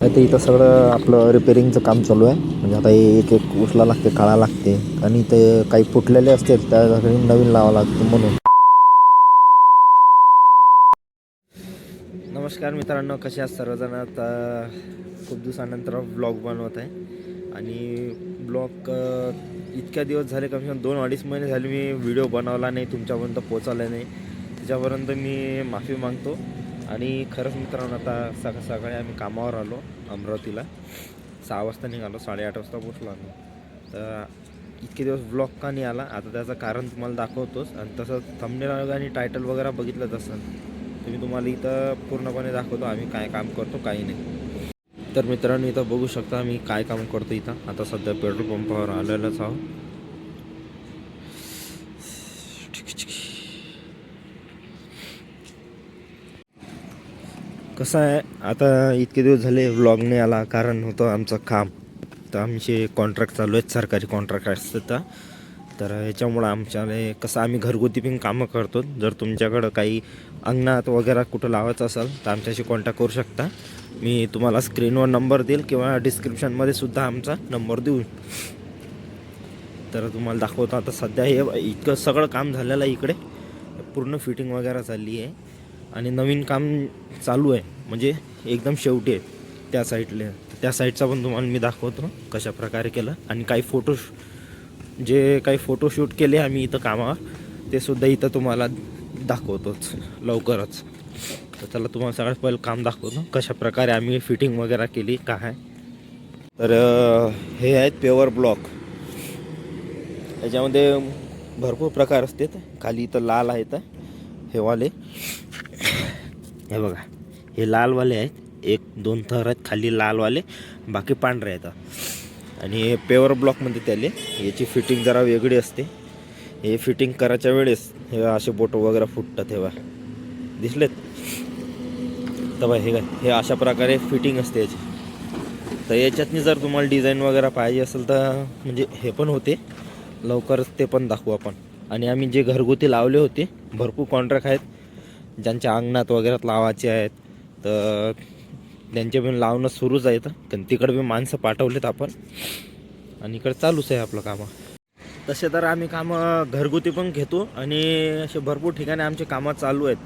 आता इथं सगळं आपलं रिपेरिंगचं काम चालू आहे. म्हणजे आता एक एक उसला लागते काळा लागते. आणि ते काही फुटलेले असते त्या नवीन लावा लागतो म्हणून. नमस्कार मित्रांनो कसे आहात सर्वजण? आता खूप दिवसानंतर ब्लॉग बनवत आहे. आणि ब्लॉग इतक्या दिवस झाले कमी दोन अडीच महिने झाले मी व्हिडिओ बनवला नाही तुमच्यापर्यंत पोचायला नाही. त्याच्यापर्यंत मी माफी मागतो. आणि खरंच मित्रांनो आता सकाळ सकाळी आम्ही कामावर आलो अमरावतीला. सहा वाजता निघालो साडेआठ वाजता पोचलो आम्ही. तर इतके दिवस ब्लॉग का नाही आला आता त्याचं कारण तुम्हाला दाखवतोच. आणि तसं थंबनेल आणि टायटल वगैरे बघितलंच असेल तर मी तुम्हाला इथं पूर्णपणे दाखवतो आम्ही काय काम करतो काही नाही. तर मित्रांनो इथं बघू शकता आम्ही काय काम करतो इथं. आता सध्या पेट्रोल पंपावर आलेलंच आहो कसं आहे आता इतके दिवस झाले व्लॉग नाही आला कारण होतं आमचं काम. तर आमचे कॉन्ट्रॅक्ट चालू आहेत सरकारी कॉन्ट्रॅक्ट असतात तर. याच्यामुळं ह्याच्यामुळं आमच्याला कसं आम्ही घरगुती पण कामं करतो. जर तुमच्याकडं काही अंगणात वगैरे कुठं लावायचं असेल तर आमच्याशी कॉन्टॅक्ट करू शकता. मी तुम्हाला स्क्रीनवर नंबर देईल किंवा डिस्क्रिप्शनमध्ये सुद्धा आमचा नंबर देऊ तर तुम्हाला दाखवतो आता सध्या हे इतकं सगळं काम झालेलं आहे इकडे. पूर्ण फिटिंग वगैरे चालली आहे. आणि नवीन काम चालू आहे. म्हणजे एकदम शेवटी आहे. त्या साईडले त्या साईडचा पण तुम्हाला मी दाखवतो कशा प्रकारे केलं. आणि काही फोटो जे काही फोटोशूट केले आम्ही इथं कामावर ते सुद्धा इथं तुम्हाला दाखवतोच लवकरच. तर चला तुम्हाला सगळ्यात पहिलं काम दाखवतो कशा प्रकारे आम्ही फिटिंग वगैरे केली काय तर हे आहेत पेवर ब्लॉक याच्यामध्ये भरपूर प्रकार असतात. खाली इथं लाल आहेत हे वाले. हे बघा हे लालवाले आहेत. एक दोन थर आहेत खाली लालवाले बाकी पांढरे आहेत. आणि हे पेवर ब्लॉकमध्ये त्याले. याची फिटिंग जरा वेगळी असते. हे फिटिंग करायच्या वेळेस हे असे बोटं वगैरे फुटतात हे बघा. दिसलेत? तर बघा हे काय हे अशा प्रकारे फिटिंग असते याची. तर याच्यातनी जर तुम्हाला डिझाईन वगैरे पाहिजे असेल तर म्हणजे हे पण होते. लवकरच ते पण दाखवू आपण. आणि आम्ही जे घरगुती लावले होते भरपूर कॉन्ट्रॅक्ट आहेत. ज्यांच्या अंगणात वगैरे लावायचे आहेत तर त्यांचे पण लावणं सुरूच आहे कारण तिकडे बी माणसं पाठवलेत आपण. आणि इकडे चालूच आहे आपलं कामं. तसे तर आम्ही कामं घरगुती पण घेतो आणि असे भरपूर ठिकाणी आमचे कामं चालू आहेत.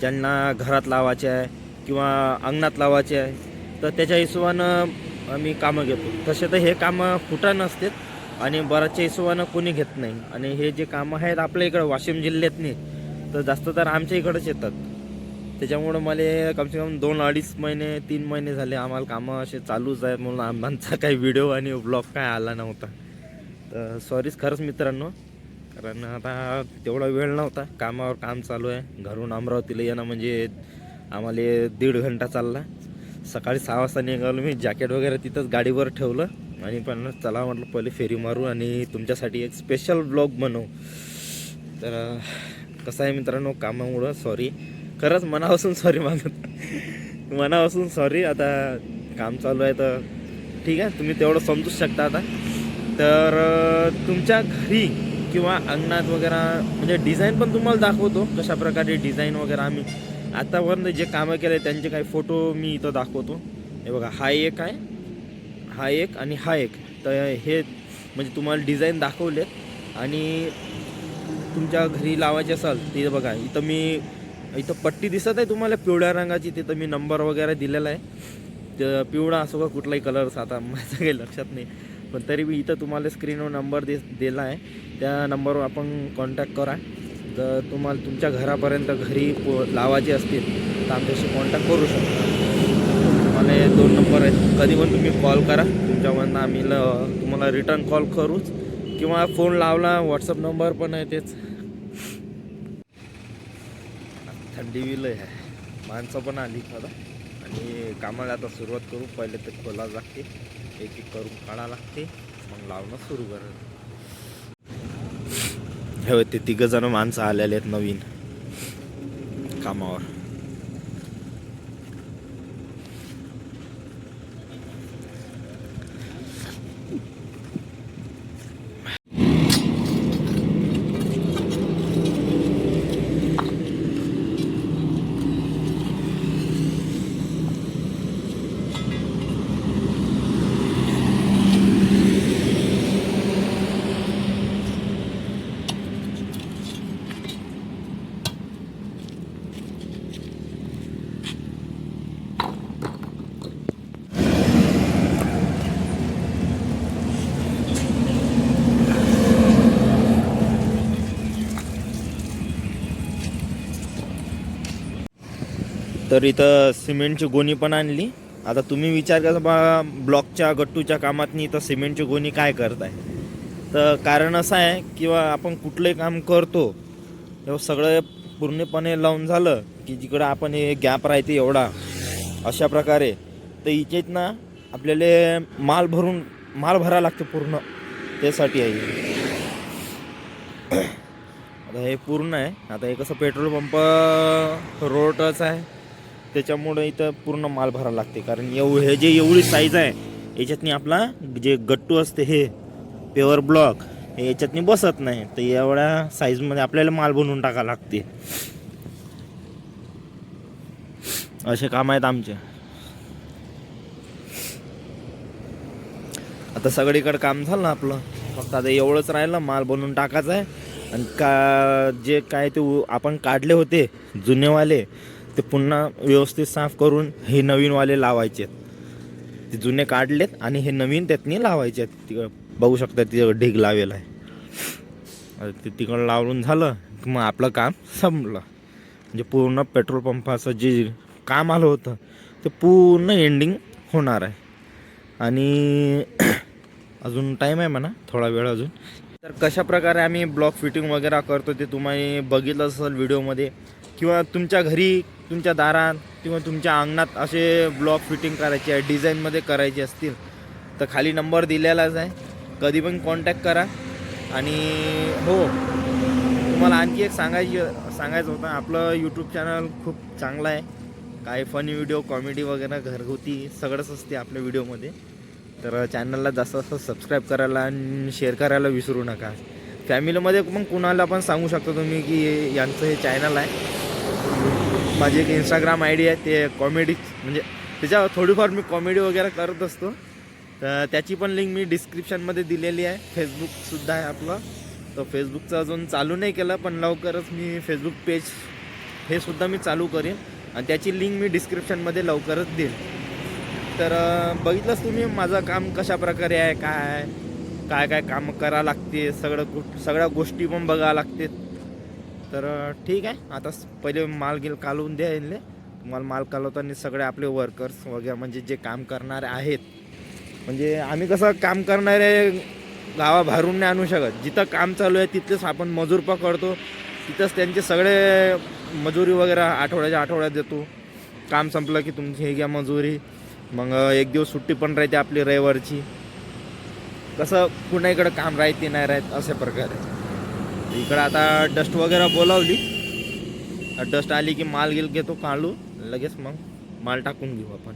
ज्यांना घरात लावायचे आहे किंवा अंगणात लावायचे आहे तर त्याच्या हिशोबानं आम्ही कामं घेतो. तसे तर हे कामं फुटा नसतात आणि बऱ्याचशा हिशोबानं कोणी घेत नाही. आणि हे जे कामं आहेत आपल्या इकडं वाशिम जिल्ह्यात नाही तर जास्त तर आमच्या इकडंच येतात. त्याच्यामुळं मला कमसे कम दोन अडीच महिने तीन महिने झाले आम्हाला कामं असे चालूच आहेत म्हणून आम्हाला काही व्हिडिओ आणि ब्लॉग काय आला नव्हता. तर सॉरीच खरंच मित्रांनो कारण आता तेवढा वेळ नव्हता. कामावर काम चालू आहे. घरून अमरावतीला येणं म्हणजे आम्हाला दीड घंटा चालला. सकाळी सहा वाजता निघालो मी जॅकेट वगैरे तिथंच गाडीवर ठेवलं. आणि पण चला म्हटलं पहिले फेरी मारू आणि तुमच्यासाठी एक स्पेशल ब्लॉग बनवू. तर कसं आहे मित्रांनो कामामुळं सॉरी खरंच मनापासून सॉरी मागत. मनापासून सॉरी आता काम चालू आहे तर ठीक आहे तुम्ही तेवढं समजूच शकता आता. तर तुमच्या घरी किंवा अंगणात वगैरे म्हणजे डिझाईन पण तुम्हाला दाखवतो कशा प्रकारे डिझाईन वगैरे आम्ही. आतापर्यंत जे कामं केले त्यांचे काही फोटो मी इथं दाखवतो. हे बघा हा एक आहे. हा एक आणि हा एक. तर हे म्हणजे तुम्हाला डिझाईन दाखवलेत. आणि तुमच्या घरी लावायची असाल ते बघा. इथं मी इथं पट्टी दिसत आहे तुम्हाला पिवळ्या रंगाची. तिथं मी नंबर वगैरे दिलेला आहे. तर पिवळा असो का कुठलाही कलर्स आता माझं काही लक्षात नाही. पण तरी मी इथं तुम्हाला स्क्रीनवर नंबर दे दिला आहे. त्या नंबरवर आपण कॉन्टॅक्ट करा. तर तुम्हाला तुमच्या घरापर्यंत घरी पो लावायचे असतील तर आमच्याशी कॉन्टॅक्ट करू शकता. तुम्हाला दोन नंबर आहेत. कधी पण तुम्ही कॉल करा. तुमच्यामधनं आम्ही ल तुम्हाला रिटर्न कॉल करूच. किंवा फोन लावला व्हॉट्सअप नंबर पण आहे तेच. थंडी बी आहे. माणसं पण आली खरं आणि कामाला आता सुरुवात करू. पहिले ते खोला लागते एक एक करून काढा लागते. मग लावणं सुरू करा हे होय, ते तिघ जण माणसं आलेले आहेत नवीन. कामावर. तर इथं सिमेंटची गोणी पण आणली. आता तुम्ही विचार करा बा ब्लॉकच्या गट्टूच्या कामातनी इथं सिमेंटची गोणी काय करताय? तर कारण असं आहे किंवा आपण कुठलंही काम करतो तेव्हा सगळं पूर्णपणे लावून झालं की जिकडं आपण हे गॅप राहते एवढा अशा प्रकारे. तर इथेच ना आपल्याला माल भरून माल भरावा लागतो पूर्ण. त्यासाठी आहे. आता हे पूर्ण आहे. आता हे कसं पेट्रोल पंप रोडच आहे. त्याच्यामुळे इथं पूर्ण माल भरावा लागते. कारण एव हे जे एवढी साईज आहे याच्यातनी आपला जे गट्टू असते हे पेवर ब्लॉक हे याच्यातनी बसत नाही. तर एवढ्या साईजमध्ये आपल्याला माल बनवून टाका लागते. असे काम आहेत आमचे. आता सगळीकडे काम झालं ना आपलं. फक्त आता एवढंच राहिलं माल बनवून टाकायचं आहे. आणि का जे काय ते आपण काढले होते जुनेवाले ते पुन्हा व्यवस्थित साफ करून हे नवीनवाले लावायचे ते जुने काढलेत आणि हे नवीन त्यातनी लावायचे आहेत. तिकडं बघू शकता तिकडं ढीग लावेल आहे. ते तिकडं लावून झालं की मग आपलं काम संपलं. म्हणजे पूर्ण पेट्रोल पंपाचं जे काम आलं होतं ते पूर्ण एंडिंग होणार आहे. आणि अजून टाईम आहे म्हणा थोडा वेळ अजून. तर कशा प्रकारे आम्ही ब्लॉक फिटिंग वगैरे करतो ते तुम्ही बघितलं असेल व्हिडिओमध्ये किंवा तुमच्या घरी तुमच्या दारात किंवा तुमच्या अंगणात असे ब्लॉक फिटिंग करायचे आहे डिझाईनमध्ये करायचे असतील तर खाली नंबर दिलेलाच आहे. कधी पण कॉन्टॅक्ट करा. आणि हो तुम्हाला आणखी एक सांगायची सांगायचं होतं आपलं यूट्यूब चॅनल खूप चांगलं आहे. काय फनी व्हिडिओ कॉमेडी वगैरे घरगुती सगळंच असते आपल्या व्हिडिओमध्ये तर चॅनलला जास्त जास्त सबस्क्राईब करायला आणि शेअर करायला विसरू नका. फॅमिलीमध्ये मग कुणाला पण सांगू शकता तुम्ही की यांचं हे चॅनल आहे. माझी एक इंस्टाग्राम आय डी आहे ते कॉमेडी म्हणजे त्याच्यावर थोडीफार मी कॉमेडी वगैरे करत असतो. तर त्याची पण लिंक मी डिस्क्रिप्शनमध्ये दिलेली आहे. फेसबुकसुद्धा आहे आपलं. तर फेसबुकचं अजून चालू नाही केलं पण लवकरच मी फेसबुक पेज हे सुद्धा मी चालू करेन. आणि त्याची लिंक मी डिस्क्रिप्शनमध्ये लवकरच देईन. तर बघितलंच तुम्ही माझं काम कशा प्रकारे आहे काय आहे? काय काय काम करा लागते? सगळं गो- सगळ्या गोष्टी पण बघावं लागते. तर ठीक आहे. आता पहिले माल गिल कालवून द्या यांले तुम्हाला माल कालवताना सगळे आपले वर्कर्स वगैरे म्हणजे जे काम करणारे आहेत. म्हणजे आम्ही कसं काम करणारे गावाबाहेरून नाही आणू शकत. जिथं काम चालू आहे तिथलेच आपण मजूर पकडतो तिथंच त्यांचे सगळे मजुरी वगैरे आठवड्याच्या आठवड्यात देतो. काम संपलं की तुमची हे घ्या मजुरी. मग एक दिवस सुट्टी पण राहते आपली रविवारची. कसं कुणा इकडं काम राहते नाही राहत अशा प्रकारे इकडं आता डस्ट वगैरे बोलावली. डस्ट आली की माल गिल घेतो काढू लगेच मग माल टाकून घेऊ आपण.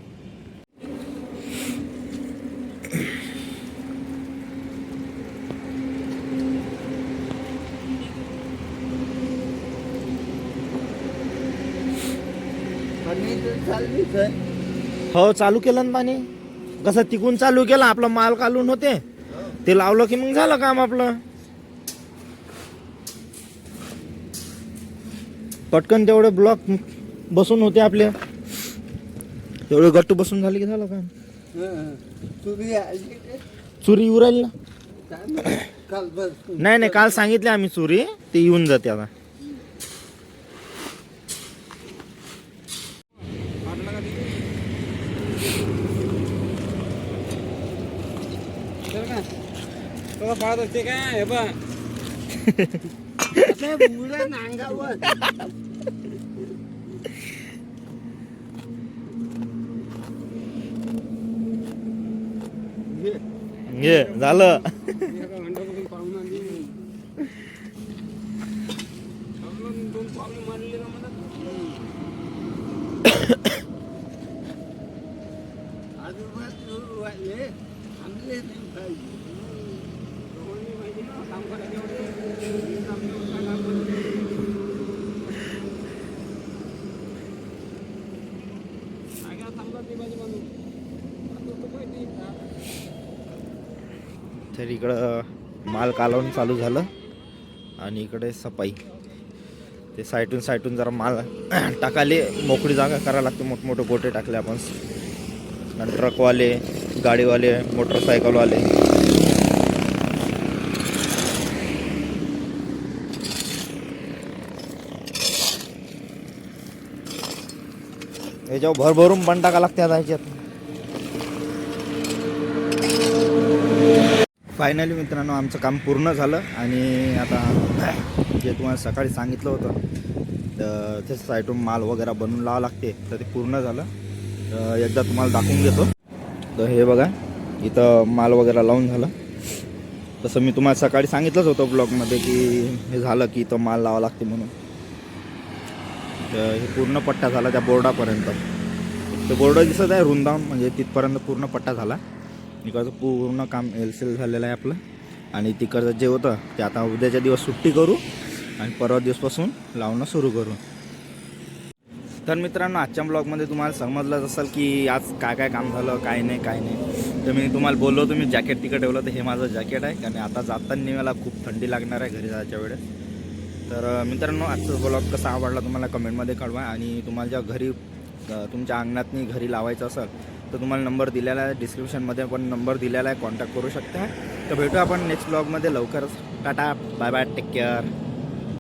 हो चालू केलं ना पाणी. कसं तिकून चालू केलं आपला माल काढून होते. ते लावलं की मग झालं काम आपलं. पटकन तेवढे ब्लॉक बसून होते आपले. तेवढे गट्टू बसून झाले की झालं काम? चुरी येऊ राहील ना नाही नाही काल सांगितले आम्ही चुरी ते येऊन जाते आता. पाहत असते काय हे घे झालं पाहून आली दोन पावलं मारले का मला आजूबाजू वाले आमले नाही पाहिजे दोन्ही माहिती ना काम करायला एवढे काम थांबला ते बाजू बाजू तर इकडं माल कालवून चालू झालं आणि इकडे सफाई. ते साईटून साईटून जरा माल टाकाले मोकळी जागा करायला लागते मोठमोठे गोटे टाकले आपण. आणि ट्रकवाले गाडीवाले मोटरसायकलवाले. याच्यावर भरभरून पण टाका लागते आता ह्याच्यात फायनली मित्रांनो आमचं काम पूर्ण झालं आणि आता जे तुम्हाला सकाळी सांगितलं होतं तर ते साईटून माल वगैरे बनवून लावा लागते तर ते पूर्ण झालं. तर एकदा तुम्हाला दाखवून घेतो. तर हे बघा इथं माल वगैरे लावून झालं. तसं मी तुम्हाला सकाळी सांगितलंच होतं ब्लॉगमध्ये की हे झालं की इथं माल लावा लागते म्हणून. तर हे पूर्ण पट्टा झाला त्या बोर्डापर्यंत. ते बोर्ड दिसत आहे रुंदाम म्हणजे तिथपर्यंत पूर्ण पट्टा झाला. इकडचं पूर्ण काम एलसेल झालेलं आहे आपलं. आणि तिकडचं जे होतं ते आता उद्याच्या दिवस सुट्टी करू आणि परवा दिवसपासून लावणं सुरू करू. तर मित्रांनो आजच्या ब्लॉगमध्ये तुम्हाला समजलंच असेल की आज काय काय काम झालं काय नाही काय नाही. तर मी तुम्हाला बोललो तुम्ही जॅकेट तिकडे ठेवलं तर हे माझं जॅकेट आहे. आणि आता जाताना मला खूप थंडी लागणार आहे घरी जायच्या वेळेस. तर मित्रांनो आजचा ब्लॉग कसा आवडला तुम्हाला कमेंटमध्ये कळवा. आणि तुम्हाला ज्या घरी तुमच्या अंगणातनी घरी लावायचं असेल तर तुम्हाला नंबर दिलेला आहे. डिस्क्रिप्शनमध्ये पण नंबर दिलेला आहे. कॉन्टॅक्ट करू शकता. तर भेटू आपण नेक्स्ट ब्लॉगमध्ये लवकरच. Tata. Bye bye take care